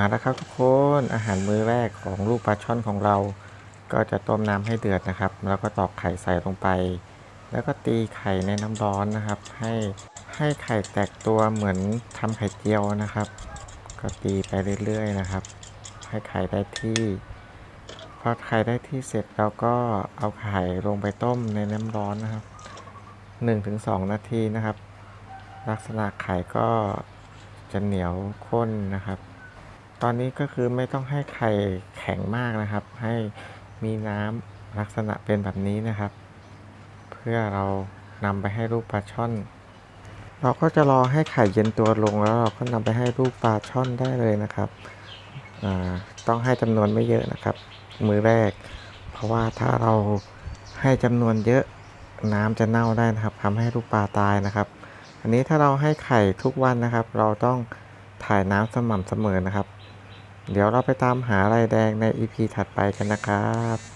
มาแล้วครับทุกคนอาหารมื้อแรกของลูกปลาช่อนของเรา ก็จะต้มน้ำให้เดือดนะครับ แล้วก็ตอกไข่ใส่ลงไป แล้วก็ตีไข่ในน้ำร้อนนะครับ ให้ให้ไข่แตกตัวเหมือนทำไข่เจียวนะครับ ก็ตีไปเรื่อยๆนะครับ ให้ไข่ได้ที่พอไข่ได้ที่เสร็จเราก็เอาไข่ลงไปต้มในน้ำร้อนนะครับ 1-2 นาทีนะครับ ลักษณะไข่ก็จะเหนียวข้นนะครับ ตอนนี้ก็คือไม่ต้องให้ไข่แข็งมากนะครับ ให้มีน้ำลักษณะเป็นแบบนี้นะครับ เพื่อเรานำไปให้ลูกปลาช่อน เราก็จะรอให้ไข่เย็นตัวลงแล้วเราก็นำไปให้ลูกปลาช่อนได้เลยนะครับต้องให้จำนวนไม่เยอะนะครับ มือแรก เพราะว่าถ้าเราให้จำนวนเยอะน้ำจะเน่าได้นะครับทำให้ลูกปลาตายนะครับ อันนี้ถ้าเราให้ไข่ทุกวันนะครับ เราต้องถ่ายน้ำสม่ำเสมอนะครับ เดี๋ยวเราไปตามหาลายแดงใน EP ถัดไปกันนะครับ